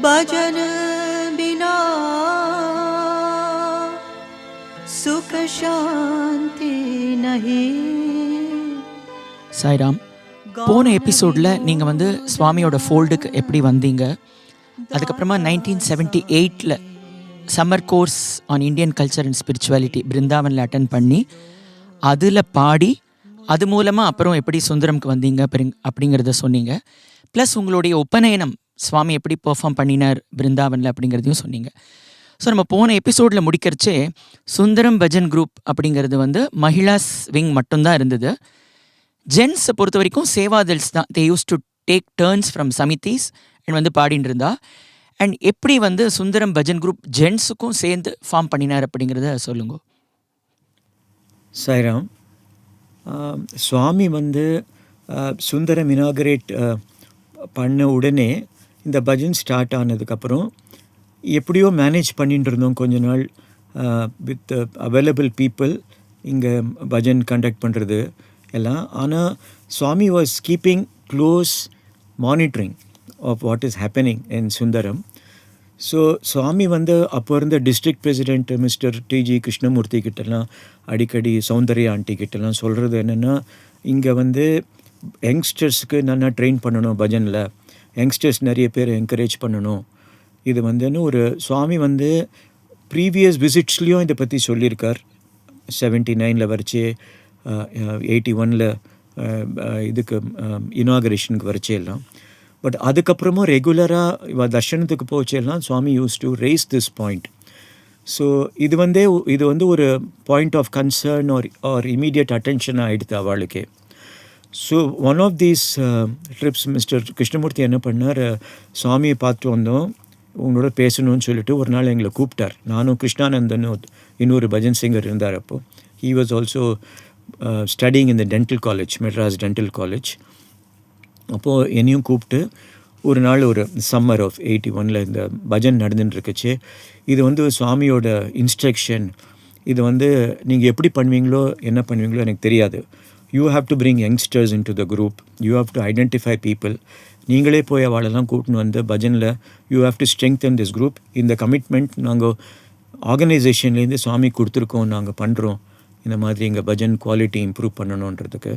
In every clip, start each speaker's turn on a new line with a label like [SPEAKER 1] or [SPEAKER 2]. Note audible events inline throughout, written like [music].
[SPEAKER 1] भजन बिना सुख शांति नहीं
[SPEAKER 2] சாய்ராம் போன எபிசோடில் நீங்கள் வந்து சுவாமியோட ஃபோல்டுக்கு எப்படி வந்தீங்க அதுக்கப்புறமா நைன்டீன் செவன்ட்டி எயிட்டில் summer course on Indian culture and spirituality பிருந்தாவனில் attend பண்ணி அதில் பாடி அது மூலமாக அப்புறம் எப்படி சுந்தரம்க்கு வந்தீங்க அப்படிங்- அப்படிங்கிறத சொன்னீங்க ப்ளஸ் உங்களுடைய உபநயனம் சுவாமி எப்படி பெர்ஃபார்ம் பண்ணினார் பிருந்தாவனில் அப்படிங்கிறதையும் சொன்னீங்க. ஸோ நம்ம போன எபிசோடில் முடிக்கிறச்சே சுந்தரம் பஜன் குரூப் அப்படிங்கிறது வந்து மகிழாஸ் விங் மட்டும்தான் இருந்தது. ஜென்ஸை பொறுத்த வரைக்கும் சேவாதல்ஸ் தான். They used to take turns from சமிதிஸ் and வந்து பாடிட்டு இருந்தா. அண்ட் எப்படி வந்து சுந்தரம் பஜன் குரூப் ஜென்ஸுக்கும் சேர்ந்து ஃபார்ம் பண்ணினார் அப்படிங்கிறத சொல்லுங்க.
[SPEAKER 3] சாய்ராம் சுவாமி வந்து சுந்தரம் இனாகரேட் பண்ண உடனே இந்த பஜன் ஸ்டார்ட் ஆனதுக்கப்புறம் எப்படியோ மேனேஜ் பண்ணிட்டு இருந்தோம் கொஞ்ச நாள் வித் அவைலபிள் பீப்புள் இங்கே பஜன் கண்டக்ட் பண்ணுறது எல்லாம். ஆனால் Swami was keeping close monitoring of what is happening in Sundaram so Swami வந்து அப்போ இருந்த district president mister TG Krishnamurthy கிட்டலாம் அடிக்கடி சௌந்தர்யா ஆண்டி கிட்டலாம் சொல்கிறது என்னென்னா இங்கே வந்து யங்ஸ்டர்ஸுக்கு நல்லா ட்ரெயின் பண்ணணும் பஜனில். யங்ஸ்டர்ஸ் நிறைய பேர் என்கரேஜ் பண்ணணும். இது வந்துன்னு ஒரு சுவாமி வந்து ப்ரீவியஸ் விசிட்ஸ்லேயும் இதை பற்றி சொல்லியிருக்கார். செவன்ட்டி நைனில் வரைச்சி எயிட்டி ஒனில் இதுக்கு இனாகரேஷனுக்கு வரைச்சி எல்லாம். பட் அதுக்கப்புறமும் ரெகுலராக இவ தர்ஷனத்துக்கு போச்செல்லாம் Swami used to raise this point so இது வந்தே இது வந்து ஒரு point of concern or or immediate attention ஆகிடுது அவளுக்கே. So one of these trips mister Krishnamurthy என்ன பண்ணார்? சுவாமியை பார்த்து வந்தோம். உங்களோட பேசணும்னு சொல்லிட்டு ஒரு நாள் எங்களை கூப்பிட்டார். நானும் கிருஷ்ணானந்தன் இன்னொரு பஜன் சிங்கர் இருந்தார் அப்போ. ஹீ வாஸ் ஆல்சோ ஸ்டடிங் இந்த dental college Madras dental college அப்போது என்னையும் கூப்பிட்டு ஒரு நாள் ஒரு சம்மர் ஆஃப் எயிட்டி ஒனில் இந்த பஜன் நடந்துட்டு இருக்குச்சு இது வந்து சுவாமியோட இன்ஸ்ட்ரக்ஷன் இது வந்து நீங்கள் எப்படி பண்ணுவீங்களோ என்ன பண்ணுவீங்களோ எனக்கு தெரியாது. You have to bring youngsters into the group you have to identify people நீங்களே போய் அவளெல்லாம் கூட்டின்னு வந்து பஜனில் you have to strengthen this group இந்த கமிட்மெண்ட் நாங்கள் ஆர்கனைசேஷன்லேருந்து சுவாமி கொடுத்துருக்கோம் நாங்கள் பண்ணுறோம் இந்த மாதிரி எங்கள் பஜன் குவாலிட்டி இம்ப்ரூவ் பண்ணணுன்றதுக்கு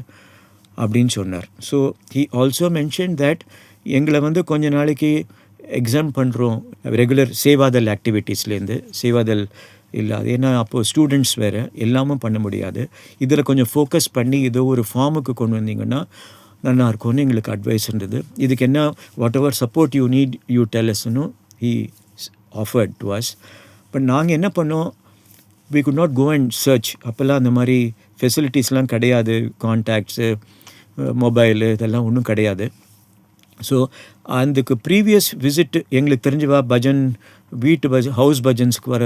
[SPEAKER 3] அப்படின்னு சொன்னார். So he also mention that எங்களை வந்து கொஞ்ச நாளைக்கு எக்ஸாம் பண்ணுறோம் ரெகுலர் சேவாதல் ஆக்டிவிட்டீஸ்லேருந்து சேவாதல் இல்லாது. ஏன்னா அப்போது ஸ்டூடெண்ட்ஸ் வேறு எல்லாமும் பண்ண முடியாது. இதில் கொஞ்சம் ஃபோக்கஸ் பண்ணி ஏதோ ஒரு ஃபார்முக்கு கொண்டு வந்தீங்கன்னா நல்லாயிருக்கும்னு எங்களுக்கு அட்வைஸ் இருந்தது. இதுக்கு என்ன what ever support you need you டெலஸ்னும் he offered to us but நாங்கள் என்ன பண்ணோம்? We could not go and search அப்போல்லாம் அந்த மாதிரி ஃபெசிலிட்டிஸ்லாம் கிடையாது. கான்டாக்ட்ஸு மொபைலு இதெல்லாம் ஒன்றும் கிடையாது. ஸோ அதுக்கு ப்ரீவியஸ் விசிட் எங்களுக்கு தெரிஞ்சவா? பஜன் வீட்டு பஜ ஹவுஸ் பஜன்ஸ்க்கு வர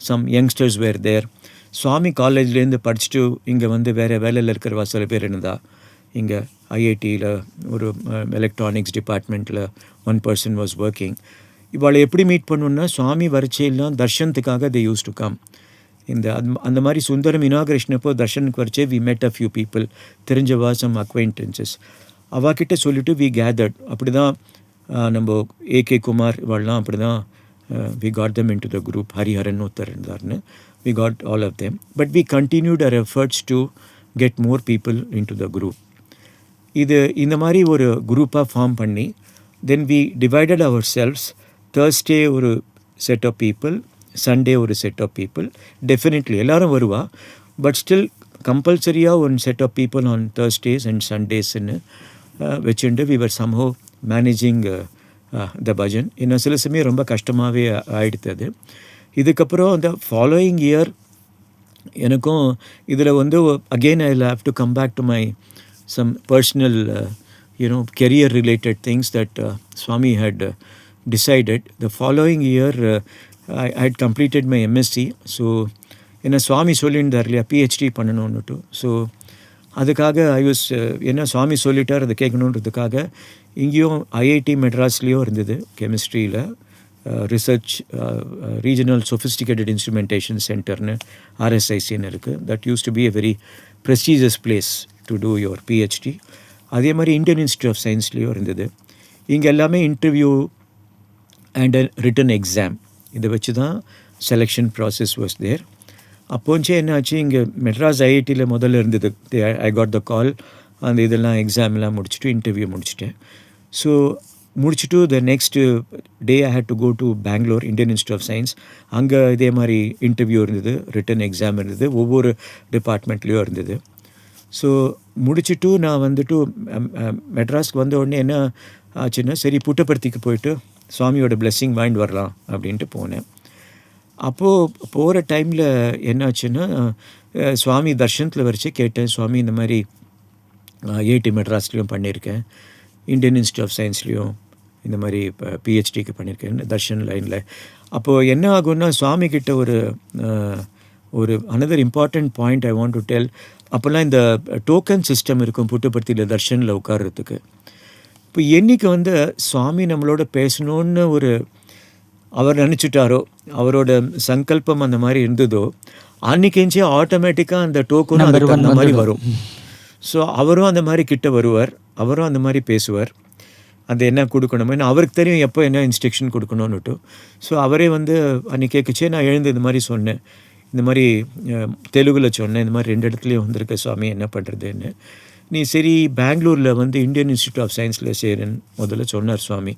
[SPEAKER 3] சம் யங்ஸ்டர்ஸ் வேர் தேர் சுவாமி காலேஜ்லேருந்து படிச்சுட்டு இங்கே வந்து வேறு வேலையில் இருக்கிறவா சில பேர் இருந்தால் இங்கே ஐஐடியில் ஒரு எலக்ட்ரானிக்ஸ் டிபார்ட்மெண்ட்டில் ஒன் பர்சன் வாஸ் ஒர்க்கிங் இவாளை எப்படி மீட் பண்ணுன்னா சுவாமி வரிச்சையெல்லாம் தர்ஷனத்துக்காக தே யூஸ் டு கம் இந்த அந் அந்த மாதிரி சுந்தரம் இனாகிரேஷன் அப்போ தர்ஷனுக்கு வரைச்சே we met a few people தெரிஞ்சவா some acquaintances அவாக்கிட்ட சொல்லிட்டு வி கேதர்ட் அப்படி தான் நம்ம ஏகே குமார் இவாள்லாம் அப்படி தான் we got them into the group Hariharan ஒருத்தர் இருந்தார்னு we got all of them but we continued our efforts to get more people into the group இது இந்த மாதிரி ஒரு குரூப்பாக ஃபார்ம் பண்ணி then we divided our cells Thursday ஒரு set of people Sunday ஒரு set of people definitely எல்லோரும் வருவா. பட் ஸ்டில் கம்பல்சரியாக one set of people on Thursdays and சண்டேஸ்ன்னு வச்சுட்டு we were somehow managing the bhajan இன்னும் சில சமயம் ரொம்ப கஷ்டமாகவே ஆயிடுத்து அது. இதுக்கப்புறம் அந்த ஃபாலோயிங் இயர் எனக்கும் இதில் வந்து again I have to come back to my some personal you know career related things that Swami had decided the following year I had completed my MSc so என்ன சுவாமி சொல்லியிருந்தார் இல்லையா? பிஹெச்டி பண்ணணும்னுட்டு. ஸோ அதுக்காக I was uh, என்ன சுவாமி சொல்லிட்டார் அதை கேட்கணுன்றதுக்காக. இங்கேயும் IIT மெட்ராஸ்லேயும் இருந்தது கெமிஸ்ட்ரியில். ரிசர்ச் ரீஜனல் சொஃபிஸ்டிகேட்டட் இன்ஸ்ட்ருமெண்டேஷன் சென்டர்னு ஆர்எஸ்ஐசின்னு இருக்குது that used to be a very prestigious place to do your PhD அதே மாதிரி இந்தியன் இன்ஸ்டியூட் ஆஃப் சயின்ஸ்லேயும் இருந்தது. இங்கே எல்லாமே interview and a written exam இதை வச்சு தான் செலெக்ஷன் ப்ராசஸ் வாஸ் தேர் அப்போச்சு என்ன ஆச்சு இங்கே மெட்ராஸ் ஐஐடியில் முதல்ல இருந்தது. ஐ காட் த கால் அந்த இதெல்லாம் எக்ஸாம்லாம் முடிச்சுட்டு இன்டர்வியூ முடிச்சிட்டேன். ஸோ முடிச்சுட்டு the next day I had to go to Bangalore Indian Institute of Science அங்கே இதே மாதிரி இன்டர்வியூ இருந்தது ரிட்டன் எக்ஸாம் இருந்தது ஒவ்வொரு டிபார்ட்மெண்ட்லேயும் இருந்தது. ஸோ முடிச்சுட்டு நான் வந்துட்டு மெட்ராஸ்க்கு வந்த உடனே என்ன ஆச்சுன்னா சரி புட்டபர்த்திக்கு போயிட்டு சுவாமியோட பிளெஸ்ஸிங் வாங்கிட்டு வரலாம் அப்படின்ட்டு போனேன். அப்போது போகிற டைமில் என்னாச்சுன்னா சுவாமி தர்ஷனத்தில் வரைச்சே கேட்டேன். சுவாமி இந்த மாதிரி ஏடி மெட்ராஸ்லேயும் பண்ணியிருக்கேன் இந்தியன் இன்ஸ்டியூட் ஆஃப் சயின்ஸ்லேயும் இந்த மாதிரி இப்போ பிஹெச்டிக்கு பண்ணியிருக்கேன் தர்ஷன் லைனில் அப்போது என்ன ஆகும்னா சுவாமி கிட்ட ஒரு ஒரு another important point I want to tell அப்போல்லாம் இந்த டோக்கன் சிஸ்டம் இருக்கும் புட்டுப்பர்த்தியில் தர்ஷனில் உட்கார்றதுக்கு. இப்போ என்னைக்கு வந்து சுவாமி நம்மளோட பேசணுன்னு ஒரு அவர் நினச்சிட்டாரோ? அவரோட சங்கல்பம் அந்த மாதிரி இருந்ததோ? அன்னைக்கேஞ்சே ஆட்டோமேட்டிக்காக அந்த டோக்கனும் அதுக்கு தகுந்த மாதிரி வரும். ஸோ அவரும் அந்த மாதிரி கிட்ட வருவார். அவரும் அந்த மாதிரி பேசுவார். அந்த என்ன கொடுக்கணும் அவருக்கு தெரியும் எப்போ என்ன இன்ஸ்ட்ரக்ஷன் கொடுக்கணும்னுட்டு. ஸோ அவரே வந்து அன்னைக்கு கேட்குச்சே நான் எழுந்து இந்த மாதிரி சொன்னேன். இந்த மாதிரி தெலுங்குல சொன்னேன். இந்த மாதிரி ரெண்டு இடத்துலையும் வந்திருக்க சுவாமி என்ன பண்ணுறதுன்னு நீ சரி பெங்களூரில் வந்து இந்தியன் இன்ஸ்டியூட் ஆஃப் சயின்ஸில் சேருன்னு முதல்ல சொன்னார் சுவாமி.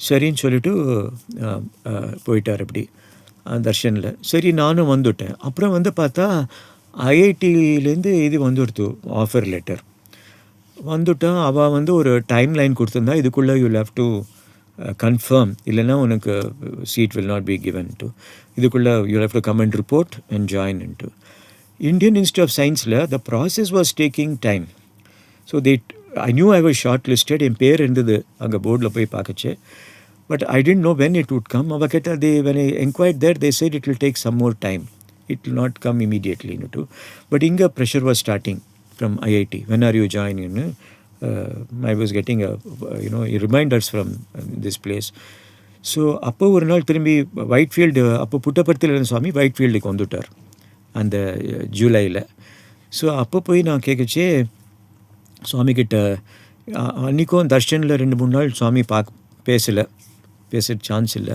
[SPEAKER 3] சரின்னு சொல்லிட்டு போயிட்டார் அப்படி தர்ஷனில். சரி நானும் வந்துவிட்டேன் அப்புறம் வந்து பார்த்தா ஐஐடியிலேருந்து இது வந்துடுத்து ஆஃபர் லெட்டர் வந்துட்டா அவள் வந்து ஒரு டைம் லைன் கொடுத்துருந்தா இதுக்குள்ளே யூ ஹேவ் டு கன்ஃபார்ம் இல்லைன்னா உனக்கு seat will not be given to இதுக்குள்ளே you have to comment report and join to Indian institute of சயின்ஸில் the process was taking time so they I knew I was shortlisted என் பேர் இருந்தது அங்கே போர்டில் போய் பார்க்கச்சு. But I didn't know when it would come அவள் கேட்டால் they when I enquired there they said it will take some more time it will not come immediately to but இங்கே pressure was starting from IIT when are you ஜாயின்னு I was getting you know reminders from this place so அப்போ ஒரு நாள் திரும்பி white field அப்போ புட்டபர்த்தியில் இருந்த சுவாமி white ஃபீல்டுக்கு வந்துட்டார். அந்த ஜூலையில் ஸோ அப்போ போய் நான் கேட்கச்சே சுவாமிக்கிட்ட அன்றைக்கும் தர்ஷனில் ரெண்டு மூணு நாள் சுவாமி பார்க்க பேசலை பேச சான்ஸ் இல்லை.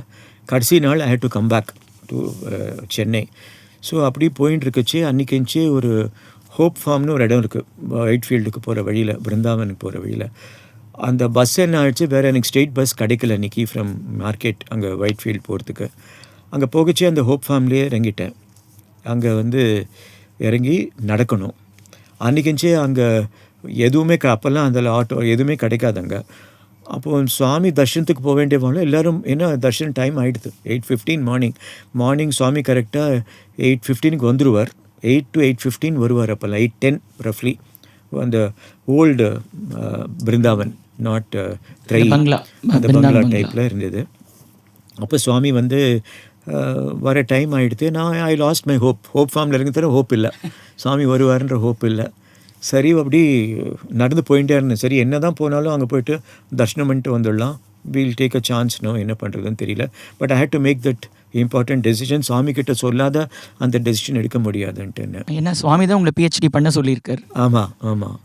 [SPEAKER 3] கடைசி நாள் I had to come back to Chennai. So அப்படி போயின்னு இருக்கச்சு அன்றைக்கிச்சு ஒரு ஹோப் ஃபார்ம்னு ஒரு இடம் இருக்குது ஒயிட் ஃபீல்டுக்கு போகிற வழியில் பிருந்தாவனுக்கு போகிற வழியில். அந்த பஸ் என்ன ஆயிடுச்சு வேறு எனக்கு ஸ்டேட் பஸ் கிடைக்கல அன்றைக்கி ஃப்ரம் மார்க்கெட் அங்கே ஒயிட் ஃபீல்ட் போகிறதுக்கு அங்கே போகச்சே அந்த ஹோப் ஃபார்ம்லேயே இறங்கிட்டேன். அங்கே வந்து இறங்கி நடக்கணும். அன்றைக்கிச்சே அங்கே எதுவுமே க அப்போல்லாம் அதில் ஆட்டோ எதுவுமே கிடைக்காது அங்கே அப்போது சுவாமி தர்ஷனத்துக்கு போக வேண்டியவங்க எல்லாரும் ஏன்னா தர்ஷன் டைம் ஆகிடுது eight fifteen morning morning Swami கரெக்டாக எயிட் ஃபிஃப்டீனுக்கு வந்துடுவார் எயிட் டு எயிட் ஃபிஃப்டீன் வருவார் அப்போல்லாம் எயிட் டென் ரஃப்லி அந்த ஓல்டு பிருந்தாவன் நாட் ட்ரை அந்த பங்களா. டைப்பில் இருந்தது. அப்போ சுவாமி வந்து வர டைம் ஆகிடுது நான் I lost my hope hope ஃபார்மில் இருங்க தர ஹோப் இல்லை. சுவாமி வருவாருன்ற ஹோப் இல்லை. சரி அப்படி நடந்து போயிட்டே இருந்தேன். சரி என்ன தான் போனாலும் அங்கே போயிட்டு தர்ஷனம் பண்ணிட்டு வந்துடலாம். We'll take a chance no என்ன பண்ணுறதுன்னு தெரியல. But I had to make that important decision Swami கிட்ட சொல்லாத அந்த டெசிஷன் எடுக்க முடியாதுன்ட்டு
[SPEAKER 2] ஏன்னா சுவாமி தான் உங்களை பிஹெச்டி பண்ண சொல்லியிருக்கார்.
[SPEAKER 3] ஆமாம் ஆமாம்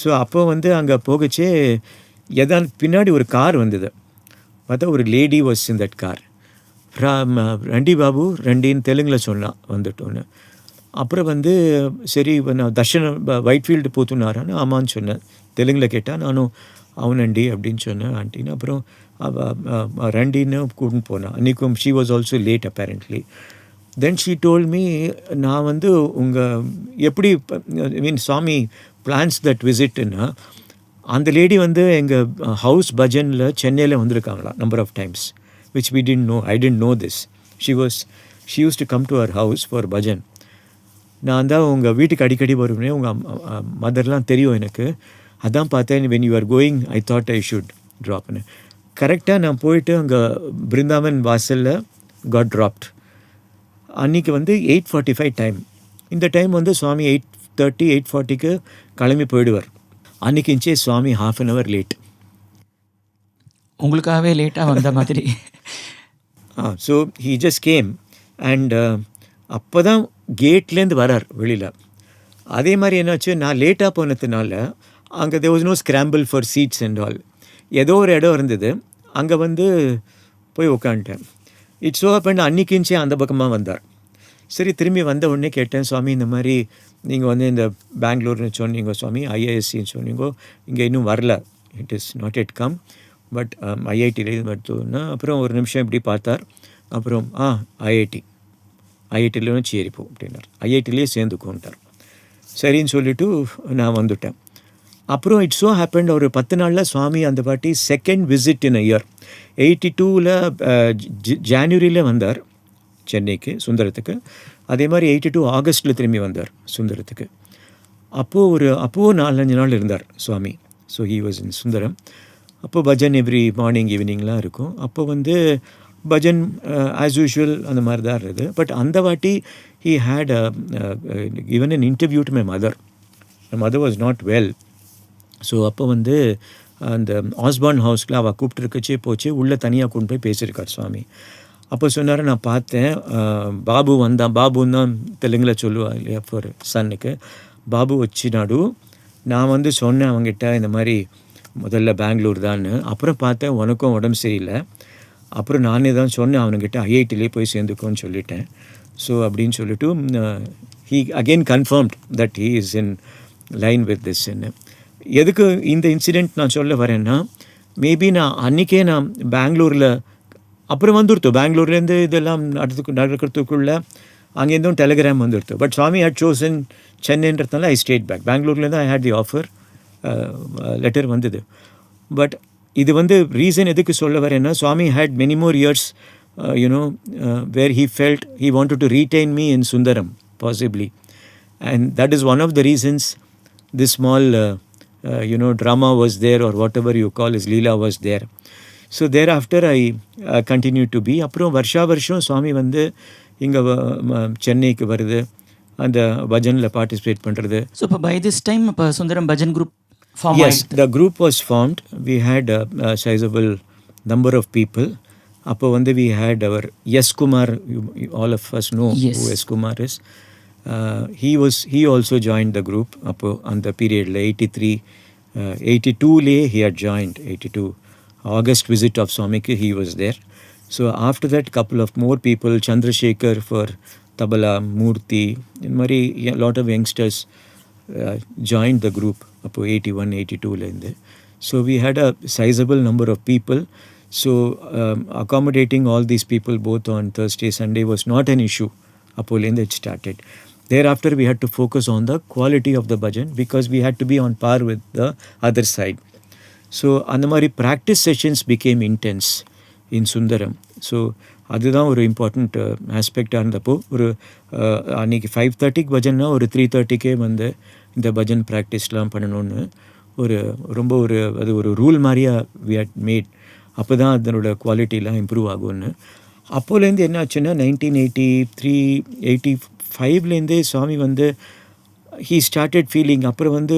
[SPEAKER 3] ஸோ அப்போ வந்து அங்கே போகச்சே எதான் பின்னாடி ஒரு கார் வந்தது. பார்த்தா ஒரு lady was in that car ரண்டி பாபு ரண்டின்னு தெலுங்கில் சொன்னான் வந்துட்டோன்னு. அப்புறம் வந்து சரி நான் தர்ஷன ஒயிட் ஃபீல்டு போத்துனாரான்னு ஆமான்னு சொன்னேன். தெலுங்கில் கேட்டால் நானும் அவனண்டி அப்படின்னு சொன்னேன் ஆண்டின்னு. அப்புறம் அவ ரண்டின்னு கூட்டின்னு போனேன் அன்றைக்கும் she was also late apparently then she told me நான் வந்து உங்கள் எப்படி ஐ மீன் சுவாமி பிளான்ஸ் தட் விசிட்டுன்னா அந்த லேடி வந்து எங்கள் ஹவுஸ் பஜனில் சென்னையில் வந்திருக்காங்களா number of times which we didn't know I didn't know this she was she used to come to our house for bhajan நான் தான் உங்கள் வீட்டுக்கு அடிக்கடி வருவேன். உங்கள் மதர்லாம் தெரியும் எனக்கு. அதான் பார்த்தேன் when you are going I thought I should ட்ராப்னு கரெக்டாக நான் போயிட்டு அங்கே பிருந்தாவன் வாசலில் காட் ட்ராப்ட் அன்றைக்கி வந்து எயிட் ஃபார்ட்டி ஃபைவ் டைம் இந்த டைம் வந்து சுவாமி எயிட் தேர்ட்டி எயிட் ஃபார்ட்டிக்கு கிளம்பி போயிடுவார். அன்றைக்கிஞ்சே Swami half an hour late
[SPEAKER 2] உங்களுக்காகவே லேட்டாக வந்த மாதிரி.
[SPEAKER 3] So he just came and அப்போ தான் கேட்லேருந்து வரார் வெளியில். அதே மாதிரி என்னாச்சு நான் லேட்டாக போனதுனால அங்கே there was no scramble for seats and all ஏதோ ஒரு இடம் இருந்தது. அங்கே வந்து போய் உட்காந்துட்டேன் இட்ஸ் ஓ அப்போ அன்னைக்கிஞ்சே அந்த பக்கமாக வந்தார். சரி திரும்பி வந்த உடனே கேட்டேன் சுவாமி இந்த மாதிரி நீங்கள் வந்து இந்த பெங்களூர்னு சொன்னீங்க சுவாமி ஐஏஎஸ்சின்னு சொன்னீங்க இங்கே இன்னும் வரல. It is not it come but ஐஐடியில் வருதுன்னா அப்புறம் ஒரு நிமிஷம் இப்படி பார்த்தார். அப்புறம் ஆ ஐஐடி ஐஐடியிலும் சேரிப்போம் அப்படின்னார். ஐஐடிலேயே சேர்ந்துக்கோன்ட்டார். சரின்னு சொல்லிவிட்டு நான் வந்துட்டேன். அப்புறம் இட்ஸ் ஸோ ஹேப்பன் ஒரு பத்து நாளில் சுவாமி அந்த வாட்டி second visit in year eighty டூவில் ஜான்வரியில் வந்தார் சென்னைக்கு சுந்தரத்துக்கு. அதே மாதிரி எயிட்டி டூ ஆகஸ்ட்டில் திரும்பி வந்தார் சுந்தரத்துக்கு. அப்போது ஒரு அப்போது நாலஞ்சு நாள் இருந்தார் Swami. So he was in Sundaram. அப்போ பஜன் எவ்ரி மார்னிங் ஈவினிங்லாம் இருக்கும். அப்போ வந்து பஜன் ஆஸ் யூஷுவல் அந்த மாதிரி தான் இருந்தது. பட் அந்த வாட்டி he had even an interview to my mother mother was not well so அப்போ வந்து அந்த ஆஸ்பான் ஹவுஸ்க்குள்ள அவள் கூப்பிட்டுருக்கச்சே போச்சு. உள்ளே தனியாக கொண்டு போய் பேசியிருக்கார் சுவாமி. அப்போ சொன்னார் நான் பார்த்தேன். பாபு வந்தான். பாபுன்னு தான் தெலுங்கில் சொல்லுவா இல்லையா ஃபார் சன்னுக்கு பாபு வச்சினாடு. நான் வந்து சொன்னேன் அவங்ககிட்ட இந்த மாதிரி முதல்ல பெங்களூர் தான்னு. அப்புறம் பார்த்தேன் உனக்கும் உடம்பு சரியில்லை. அப்புறம் நானே தான் சொன்னேன் அவனுங்கிட்ட ஐஐடிலே போய் சேர்ந்துக்கோன்னு சொல்லிட்டேன். ஸோ அப்படின்னு சொல்லிட்டு he again confirmed that he is in line with திஸ்ன்னு எதுக்கு இந்த இன்சிடெண்ட் நான் சொல்ல வரேன்னா மேபி நான் அன்றைக்கே நான் பெங்களூரில் அப்புறம் வந்துருத்தோம். பெங்களூர்லேருந்து இதெல்லாம் நடத்துக்கு நடக்கிறதுக்குள்ள அங்கேருந்தும் டெலிகிராம் வந்துருத்தோம். பட் சுவாமி ஹேட் சோசன் சென்னைன்றதுனால ஐ ஸ்டேட் பேக் பெங்களூர்லேருந்து I had the offer letter வந்தது. பட் இது வந்து ரீசன் எதுக்கு சொல்ல வரேன்னா Swami had many more years you know where he felt he wanted to retain me in Sundaram possibly and that is one of the reasons this small you know drama was there or whatever you call is leela was there so there after I continue to be அப்புறம் வருஷா வருஷம் சுவாமி வந்து இங்கே சென்னைக்கு வருது. அந்த பஜனில் participate பண்ணுறது
[SPEAKER 2] ஸோ இப்போ பை திஸ் டைம் இப்போ Sundaram bhajan group form
[SPEAKER 3] Yes, the group was formed. We had a, a sizable number of people. அப்போ வந்து we had our Yes Kumar, you, you- all of us know
[SPEAKER 2] Yes.
[SPEAKER 3] who Yes Kumar is. Uh, he was he also joined the group அப்போ அந்த பீரியடில் eighty three eighty டூலேயே he had joined eighty two August visit of சுவாமிக்கு he was there. So after that couple of more people, Chandrasekhar for Tabala, Murthy, இந்த மாதிரி lot of youngsters uh, joined the group அப்போ eighty one eighty டூலேருந்து so we had a sizable number of people so accommodating all these people both on Thursday Sunday was not an issue அப்போலேருந்து it started there after we had to focus on the quality of the bhajan because we had to be on par with the other side so அந்த மாதிரி practice sessions became intense in Sundaram so அதுதான் ஒரு important ஆஸ்பெக்டாக இருந்தப்போ ஒரு அஹ், அன்னைக்கு five தேர்ட்டிக்கு பஜன்னா ஒரு three தேர்ட்டிக்கே வந்து இந்த பஜன் ப்ராக்டிஸ்லாம் பண்ணணும்னு ஒரு ரொம்ப ஒரு அது ஒரு ரூல் மாதிரியாக வி ஹட் மேட் அப்போ தான் அதனோட குவாலிட்டிலாம் இம்ப்ரூவ் ஆகும்னு. அப்போலேருந்து என்ன ஆச்சுன்னா நைன்டீன் எயிட்டி த்ரீ எயிட்டி ஃபைவ்லேருந்தே சுவாமி வந்து ஹீ ஸ்டார்டட் ஃபீலிங் அப்புறம் வந்து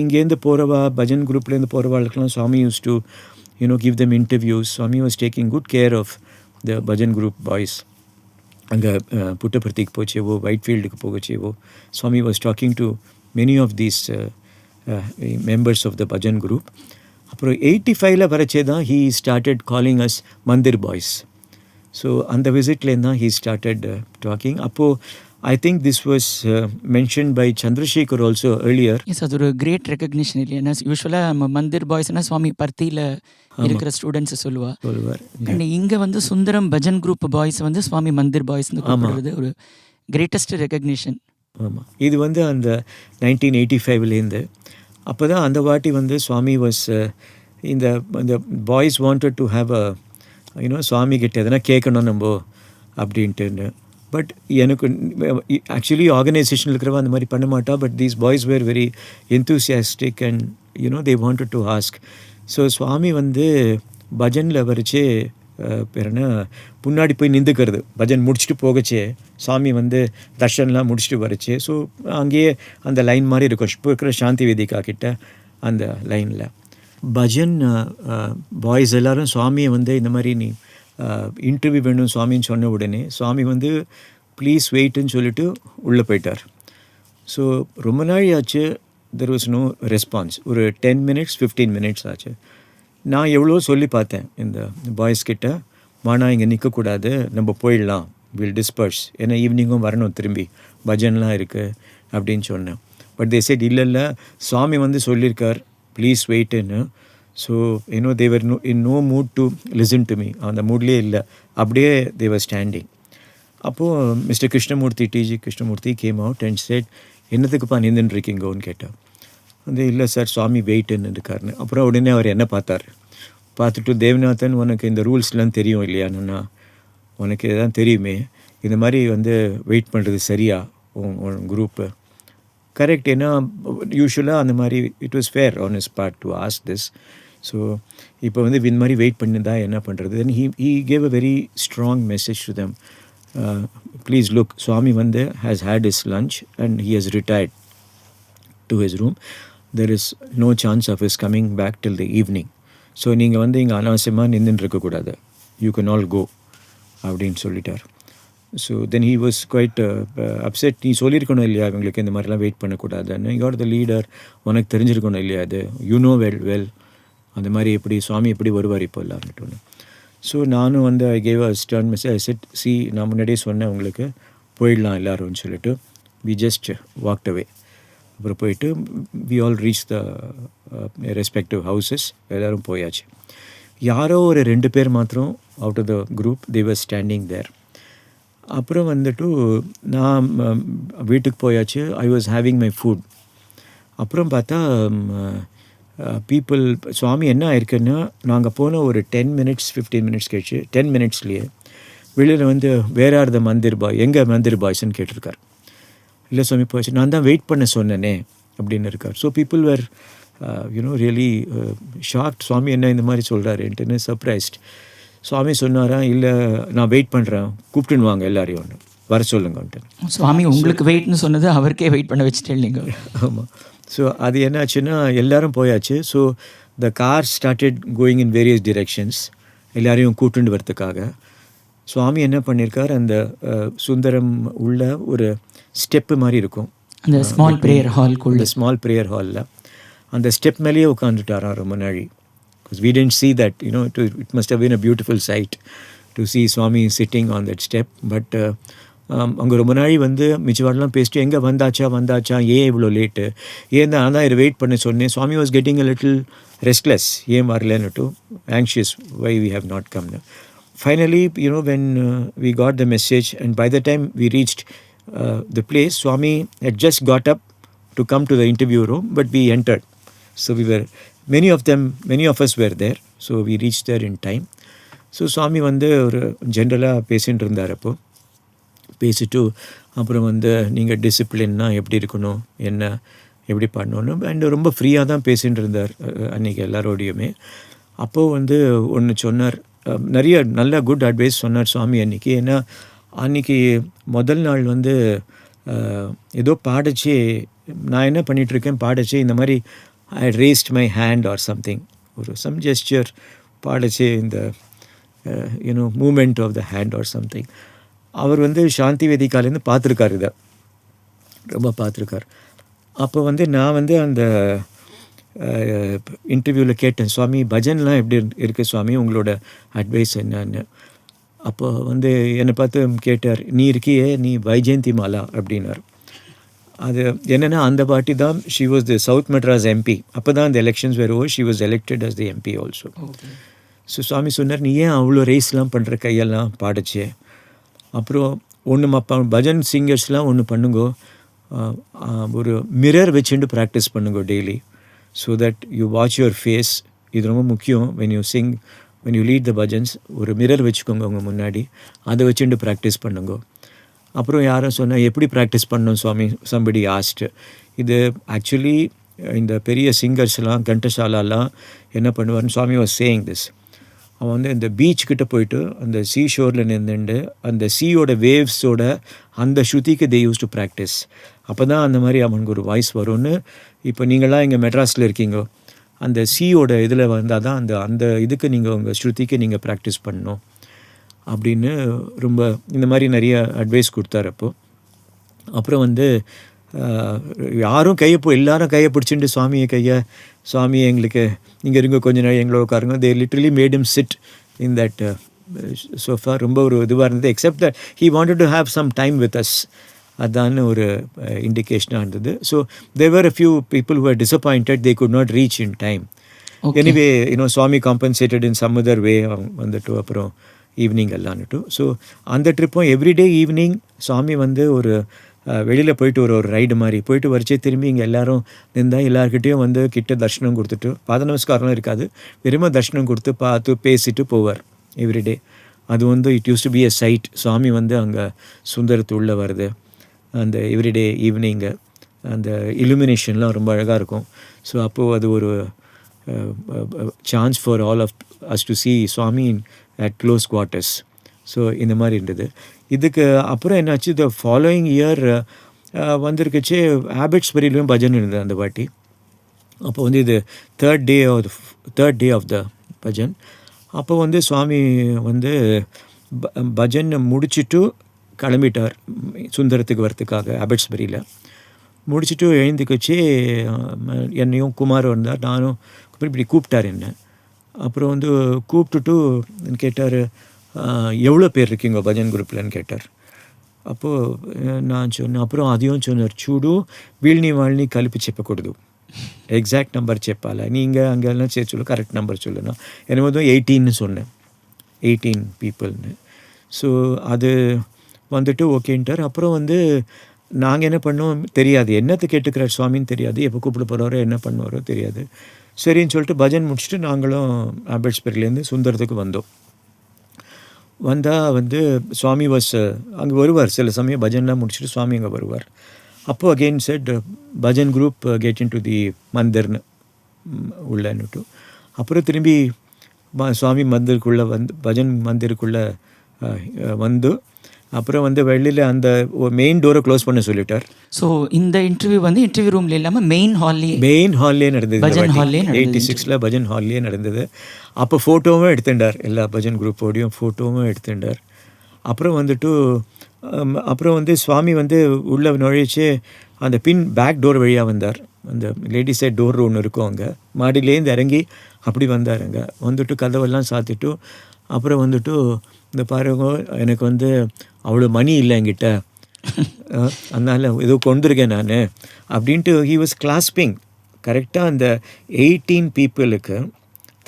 [SPEAKER 3] இங்கேருந்து போகிறவா பஜன் குரூப்லேருந்து போகிறவாளுக்கெல்லாம் Swami used to you know give them interviews Swami was taking good care of the bhajan group boys அங்கே புட்டபர்த்திக்கு போச்சேவோ ஒயிட் ஃபீல்டுக்கு போகச்சேவோ Swami was talking to many of these members of the bhajan group அப்புறம் எயிட்டி ஃபைவ்ல வரச்சே தான் he started calling us mandir boys so அந்த விசிட்லேருந்து தான் ஹீ ஸ்டார்டட் டாக்கிங் அப்போது I think this was mention by Chandrasekhar also earlier
[SPEAKER 2] yes அது ஒரு கிரேட் ரெக்கக்னிஷன் இல்லையா? ஏன்னா யூஸ்வலாக நம்ம மந்திர் பாய்ஸ்னா சுவாமி பர்த்தியில் இருக்கிற ஸ்டூடெண்ட்ஸ் சொல்லுவா.
[SPEAKER 3] சொல்லுவார்.
[SPEAKER 2] அண்ட் இங்கே வந்து சுந்தரம் பஜன் குரூப் பாய்ஸ் வந்து சுவாமி மந்திர் பாய்ஸ்னு கூப்பிடுறது ஒரு கிரேட்டஸ்ட் ரெக்கக்னிஷன்
[SPEAKER 3] ஆமாம் இது வந்து அந்த நைன்டீன் எயிட்டி ஃபைவ்லேருந்து அப்போ தான் அந்த வாட்டி வந்து சுவாமி வாஸ் இந்த இந்த boys wanted to have a you know Swami கிட்ட எதனா கேட்கணும் நம்ம அப்படின்ட்டுன்னு. பட் எனக்கு ஆக்சுவலி ஆர்கனைசேஷன் இருக்கிறவ அந்த மாதிரி பண்ண மாட்டா but these boys were very enthusiastic and you know they wanted to ask so Swami வந்து பஜனில் வரைச்சே பேர் என்ன முன்னாடி போய் நிந்துக்கிறது. பஜன் முடிச்சுட்டு போகச்சே. சாமி வந்து தர்ஷன்லாம் முடிச்சுட்டு வரச்சு. ஸோ அங்கேயே அந்த லைன் மாதிரி இருக்கும். இப்போ இருக்கிற சாந்தி வேதிகா கிட்ட அந்த லைனில் பஜன் பாய்ஸ் எல்லோரும் சுவாமியை வந்து இந்த மாதிரி நீ இன்டர்வியூ வேணும் சுவாமின்னு சொன்ன உடனே சுவாமி வந்து ப்ளீஸ் வெயிட்டுன்னு சொல்லிட்டு உள்ளே போயிட்டார். ஸோ ரொம்ப நாள் ஆச்சு. தெர் வாஸ் நோ ரெஸ்பான்ஸ் ஒரு டென் மினிட்ஸ் ஃபிஃப்டீன் மினிட்ஸ் ஆச்சு. நான் எவ்வளோ சொல்லி பார்த்தேன். இந்த பாய்ஸ் கிட்ட வானா இங்கே நிற்கக்கூடாது நம்ம போயிடலாம். வில் டிஸ்பர்ஸ் ஏன்னா ஈவினிங்கும் வரணும் திரும்பி. பஜன்லாம் இருக்குது அப்படின்னு சொன்னேன். பட் தே செட் இல்லை இல்லை. சுவாமி வந்து சொல்லியிருக்கார். Please வெயிட்டுன்னு so you know they were no in no mood to listen to me அந்த மூட்லேயே இல்லை. அப்படியே தேவர் ஸ்டாண்டிங் அப்போது mister Krishnamurthy DG Krishnamurthy came out and said என்னத்துக்குப்பா நின்றுருக்கீங்கன்னு இருக்கீங்கன்னு கேட்டேன் வந்து இல்லை சார் சுவாமி வெயிட்டுன்னு இருக்காருன்னு. அப்புறம் உடனே அவர் என்ன பார்த்தார்? பார்த்துட்டு தேவநாதன் உனக்கு இந்த ரூல்ஸ்லாம் தெரியும் இல்லையாண்ணா உனக்கு இதான் தெரியுமே. இந்த மாதிரி வந்து வெயிட் பண்ணுறது சரியா? உன் உன் குரூப்பு கரெக்ட் ஏன்னா யூஸ்வலாக அந்த மாதிரி it was fair on his part to ask this so இப்போ வந்து இந்த மாதிரி வெயிட் பண்ணிருந்தா என்ன பண்ணுறது then he he gave a very strong message to them please look Swami வந்து has had his lunch and he has retired to his room there is no chance of his coming back till the evening so நீங்கள் வந்து இங்கே அனாவசியமாக நின்றுட்டு இருக்கக்கூடாது you can all go அப்படின்னு சொல்லிட்டார். So then he was quite upset நீ சொல்லியிருக்கணும் இல்லையா? இவங்களுக்கு இந்த மாதிரிலாம் வெயிட் பண்ணக்கூடாதுன்னு. யூஆர் த லீடர் உனக்கு தெரிஞ்சிருக்கணும் இல்லையா அது? யூ நோ வெல் வெல் அந்த மாதிரி எப்படி சுவாமி எப்படி வருவார் இப்போ இல்லாமட்டுன்னு ஸோ நானும் வந்து I gave a stern message said see நான் முன்னாடியே சொன்னேன் உங்களுக்கு. போயிடலாம் எல்லாரும்னு சொல்லிட்டு வி ஜஸ்ட் வாக்ட் அவே அப்புறம் போயிட்டு we all reach the respective houses எல்லோரும் போயாச்சு. யாரோ ஒரு ரெண்டு பேர் மாத்திரம் out of the group they were standing there அப்புறம் வந்துட்டு நான் வீட்டுக்கு போயாச்சு. I was having my food அப்புறம் பார்த்தா பீப்புள் சுவாமி என்ன ஆயிருக்குன்னா நாங்கள் போன ஒரு டென் மினிட்ஸ் ஃபிஃப்டீன் மினிட்ஸ் கழிச்சு டென் மினிட்ஸ்லேயே வெளியில் வந்து வேற ஆர் த மந்திர் பாய் எங்கே மந்திர் பாய்ஸ்ன்னு கேட்டிருக்கார். இல்லை சுவாமி போயாச்சு. நான் தான் வெயிட் பண்ண சொன்னேனே அப்படின்னு இருக்கார். So people were you know really shocked Swami என்ன இந்த மாதிரி சொல்கிறாருன்ட்டுன்னு சர்ப்ரைஸ்ட் சுவாமி சொன்னாரா? இல்லை நான் வெயிட் பண்ணுறேன் கூப்பிட்டுன்னு வாங்க எல்லாரையும் வர சொல்லுங்கன்ட்டு
[SPEAKER 2] சுவாமி உங்களுக்கு வெயிட்னு சொன்னது அவருக்கே வெயிட் பண்ண வச்சுட்டேன் நீங்கள்
[SPEAKER 3] ஆமாம் ஸோ அது என்னாச்சுன்னா எல்லாரும் போயாச்சு. So the car started going in various directions எல்லாரையும் கூட்டுண்டு வரதுக்காக சுவாமி என்ன பண்ணியிருக்கார் அந்த அஹ், சுந்தரம் உள்ள ஒரு ஸ்டெப்பு மாதிரி இருக்கும்.
[SPEAKER 2] அந்த ஸ்மால் ப்ரேயர் ஹால்குள்ள
[SPEAKER 3] ஸ்மால் ப்ரேயர் ஹாலில் அந்த ஸ்டெப் மேலேயே உட்காந்துட்டாராம் ரொம்ப நாழி because we didn't see that you know know it must have been a beautiful sight to see Swami sitting on that step but அங்கே ரொம்ப நாள் வந்து மிச்சவாடெலாம் பேசிட்டு எங்கே வந்தாச்சா வந்தாச்சா ஏன் இவ்வளோ லேட்டு ஏன் தான் நான் தான் இதை வெயிட் பண்ண சொன்னேன். Swami was getting a little restless ஏன் வரலன்னுட்டு anxious why we have not கம்னு finally you know when we got the message and by the time we reached the place Swami had just got up to come to the interview room but we entered So we were, many of them, many of us were there. So we reached there in time. So Swami வந்து ஒரு ஜென்ரலாக பேசிகிட்டு இருந்தார் அப்போது பேசிட்டு அப்புறம் வந்து நீங்கள் டிசிப்ளின்னா எப்படி இருக்கணும்? என்ன? எப்படி பண்ணணும்? அண்ட் ரொம்ப ஃப்ரீயாக தான் பேசிகிட்டு இருந்தார் அன்றைக்கி எல்லாரோடையுமே. அப்போது வந்து ஒன்று சொன்னார் நிறைய நல்ல குட் அட்வைஸ் சொன்னார் சுவாமி அன்றைக்கி ஏன்னா அன்னைக்கு முதல் நாள் வந்து ஏதோ பாடச்சி நான் என்ன பண்ணிகிட்ருக்கேன் பாடச்சி இந்த மாதிரி I raised my hand or something ஒரு சம் ஜெஸ்டர் பாடச்சு இந்த you know movement of the hand or something அவர் வந்து சாந்தி வேதிக்காலேருந்து பார்த்துருக்காரு இதை. ரொம்ப பார்த்துருக்கார் அப்போ வந்து நான் வந்து அந்த இன்டர்வியூவில் கேட்டேன் சுவாமி பஜன்லாம் எப்படி இருக்குது சுவாமி? உங்களோட அட்வைஸ் என்னன்னு. அப்போ வந்து என்னை பார்த்து கேட்டார் நீ இருக்கியே நீ வைஜெயந்தி மாலா அப்படின்னார். அது என்னென்னா அந்த பாட்டி தான் she was the south Madras MP அப்போ தான் அந்த எலெக்ஷன்ஸ் வேறு she was elected as the MP also so Swami சொன்னார் நீ ஏன் அவ்வளோ ரேஸ்லாம் பண்ணுற கையெல்லாம் பாடச்சே? அப்புறம் ஒன்று மப்ப பஜன் சிங்கர்ஸ்லாம் ஒன்று பண்ணுங்கோ. ஒரு மிரர் வச்சுட்டு ப்ராக்டிஸ் பண்ணுங்க daily so that you watch your face இது ரொம்ப முக்கியம். When you sing when you lead the bhajans ஒரு மிரர் வச்சுக்கோங்க உங்கள் முன்னாடி. அதை வச்சுட்டு ப்ராக்டிஸ் பண்ணுங்க. அப்புறம் யாரும் சொன்னால் எப்படி ப்ராக்டிஸ் பண்ணணும் சுவாமி? சம்படி ஆஸ்ட் இது ஆக்சுவலி இந்த பெரிய சிங்கர்ஸ்லாம் கண்டசாலாலாம் என்ன பண்ணுவார்னு சுவாமி வாஸ் சேயிங் திஸ் அவன் வந்து இந்த பீச் கிட்ட போயிட்டு அந்த சீ ஷோரில் நின்றுண்டு அந்த சீயோட வேவ்ஸோட அந்த ஸ்ருதிக்கு தே யூஸ் டு ப்ராக்டிஸ் அப்போ தான் அந்த மாதிரி அவனுக்கு ஒரு வாய்ஸ் வரும்னு இப்போ நீங்களாம் இங்கே மெட்ராஸில் இருக்கீங்க. அந்த சீயோட இதில் வந்தால் தான் அந்த அந்த இதுக்கு நீங்கள் உங்கள் ஸ்ருதிக்கு நீங்கள் ப்ராக்டிஸ் பண்ணணும். அப்படின்னு ரொம்ப இந்த மாதிரி நிறைய அட்வைஸ் கொடுத்தாரு அப்போ. அப்புறம் வந்து யாரும் கையை போ எல்லாரும் கையை பிடிச்சிட்டு சுவாமியை கையை சுவாமி எங்களுக்கு இங்கே இருங்க கொஞ்ச நேரம் எங்களோட உட்காருங்க. They literally made him sit in that sofa ரொம்ப ஒரு இதுவாக இருந்தது except that he wanted to have some time with us அதான் ஒரு இண்டிகேஷனாக இருந்தது. So they were a few people who are disappointed they could not reach in time anyway you know Swami compensated in some other way வந்துட்டு அப்புறம் evening எல்லான்னுட்டு so அந்த ட்ரிப்பும் everyday evening சுவாமி வந்து ஒரு வெளியில் போயிட்டு ஒரு ஒரு ரைடு மாதிரி. போயிட்டு வரிச்சே திரும்பி இங்கே எல்லோரும் நின்றால் எல்லாருக்கிட்டேயும் வந்து கிட்ட தர்ஷனம் கொடுத்துட்டு பாத நமஸ்காரம்லாம் இருக்காது. வெறுமை தர்ஷனம் கொடுத்து பார்த்து பேசிட்டு போவார் எவ்ரிடே அது வந்து it used to be a sight Swami வந்து அங்கே சுந்தரத்து உள்ளே வருது. அந்த எவ்ரிடே ஈவினிங்கு அந்த இலுமினேஷன்லாம் ரொம்ப அழகாக இருக்கும். ஸோ அப்போது அது ஒரு chance for all of us to see Swami at close quarters so இந்த மாதிரி இருந்தது. இதுக்கு அப்புறம் என்னாச்சு த ஃபாலோயிங் இயர் வந்திருக்குச்சு ஹேபிட்ஸ்பரியிலையும் பஜன் இருந்தது அந்த வாட்டி. அப்போ வந்து இது third day of third day of the bhajan. அப்போ வந்து சுவாமி வந்து ப பஜன் முடிச்சுட்டு கிளம்பிட்டார் சுந்தரத்துக்கு வரத்துக்காக அபட்ஸ்பரியில் முடிச்சுட்டு எழுந்துக்கச்சு என்னையும் குமார் வந்தார் நானும் இப்படி கூப்பிட்டார் என்ன. அப்புறம் வந்து கூப்பிட்டுட்டு கேட்டார் எவ்வளோ பேர் இருக்கீங்க பஜன் குரூப்லன்னு கேட்டார். அப்போது நான் சொன்னேன் அப்புறம் அதையும் சொன்னார் சூடு வீழ்னி வாழ்னி கலிப்பு செப்பக்கூடாது எக்ஸாக்ட் நம்பர் செப்பால. நீங்கள் அங்கெல்லாம் சரி சொல்லு கரெக்ட் நம்பர் சொல்லணும் எனக்கு வந்து எயிட்டீன்னு சொன்னேன். எயிட்டீன் பீப்புள்னு ஸோ அது வந்துட்டு ஓகேன்ட்டார். அப்புறம் வந்து நாங்கள் என்ன பண்ணோம் தெரியாது. என்னத்தை கேட்டுக்கிறார் சுவாமின்னு தெரியாது. எப்போ கூப்பிட போகிறாரோ என்ன பண்ணுவாரோ தெரியாது. சரின்னு சொல்லிட்டு பஜன் முடிச்சுட்டு நாங்களும் ஆம்பேட்ஸ்பெரிலேருந்து சுந்தரத்துக்கு வந்தோம். வந்தால் வந்து சுவாமி வாஸ் அங்கே வருவார். சில சமயம் பஜன்லாம் முடிச்சுட்டு சுவாமி அங்கே வருவார். அப்போது again said bhajan group get into the மந்திர்னு உள்ளன்னுட்டு அப்புறம் திரும்பி சுவாமி மந்திருக்குள்ளே வந்து பஜன் மந்திருக்குள்ளே வந்து அப்புறம் வந்து வெளியில் அந்த மெயின் டோரை க்ளோஸ் பண்ண சொல்லிட்டார்.
[SPEAKER 2] ஸோ இந்த இன்டர்வியூ வந்து இன்டர்வியூ ரூம்ல இல்லாமல் மெயின் ஹால்லேயே
[SPEAKER 3] மெயின் ஹால்லே நடந்தது
[SPEAKER 2] பஜன் hallயே
[SPEAKER 3] எயிட்டி சிக்ஸில் பஜன் ஹால்லே நடந்தது. அப்போ ஃபோட்டோவும் எடுத்துட்டார். எல்லா பஜன் குரூப்போடையும் ஃபோட்டோவும் எடுத்துட்டார். அப்புறம் வந்துட்டு அப்புறம் வந்து சுவாமி வந்து உள்ளே நுழைச்சு அந்த பின் பேக் டோர் வழியாக வந்தார். அந்த லேடிஸ் சைட் டோர் ஒன்று இருக்கும் அங்கே. மாடியிலேருந்து இறங்கி அப்படி வந்தார் அங்கே. வந்துட்டு கதவெல்லாம் சாத்திட்டு அப்புறம் வந்துட்டு இந்த பாருங்க எனக்கு வந்து அவ்வளோ மணி இல்லை என்கிட்ட. [laughs] அதனால ஏதோ கொண்டிருக்கேன் நான். அப்படின்ட்டு ஹி வாஸ் கிளாஸ்பிங் கரெக்டாக அந்த எயிட்டீன் பீப்புளுக்கு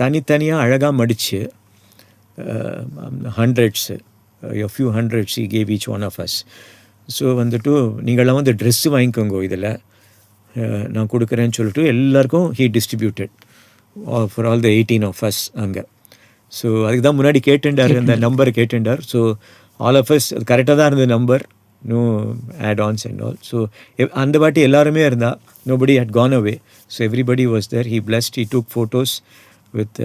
[SPEAKER 3] தனித்தனியாக அழகாக மடித்து hundreds few hundreds he gave each one of us so வந்துட்டு நீங்களாம் வந்து ட்ரெஸ்ஸு வாங்கிக்கோங்க இதில். நான் கொடுக்குறேன்னு சொல்லிட்டு எல்லாருக்கும் he distributed for all the eighteen of us அங்கே. ஸோ அதுக்கு தான் முன்னாடி கேட்டுண்டார் அந்த நம்பர் கேட்டுண்டார் ஸோ ஆல் ஆஃப் அஸ் அது கரெக்டாக தான் இருந்தது number no odd ones and all so அந்த வாட்டி எல்லாருமே இருந்தா nobody had gone away so everybody was there he blessed he took photos with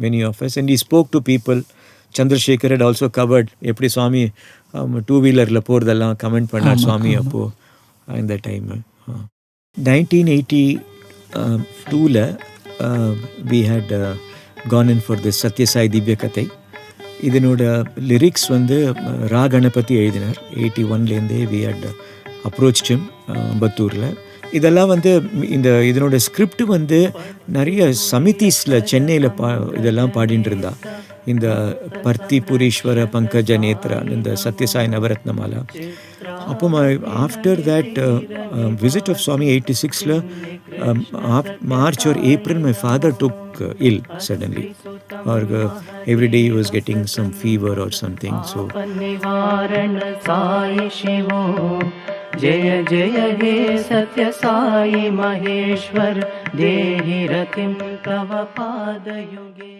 [SPEAKER 3] many of us and he spoke to people Chandrasekhar had also covered எப்படி Swami two வீலரில் போகிறதெல்லாம் comment பண்ணார் சுவாமி அப்போது இந்த டைமு நைன்டீன் எயிட்டி டூவில் we had gone in for the Sathya Sai Divya Katha இதனோட lyrics வந்து ரா கணபதி எழுதினார். எயிட்டி ஒன்லேருந்தே வி ஹட் அப்ரோச்சிம் அம்பத்தூரில். இதெல்லாம் வந்து இந்த இதனோட ஸ்கிரிப்ட் வந்து நிறைய சமிதிஸில் சென்னையில் பா இதெல்லாம் பாடிட்டு இருந்தா இந்த பர்த்தி புரீஸ்வர பங்கஜ நேத்ரா இந்த சத்யசாய் நவரத்னமாலா. அப்போ after that visit of Swami eighty சிக்ஸில் um, March or April, my father took uh, ill suddenly. Or uh, every day he was getting some fever or something. So.
[SPEAKER 4] जय जय हे सत्य साई महेश्वर देहि रतिं तव पादयुगे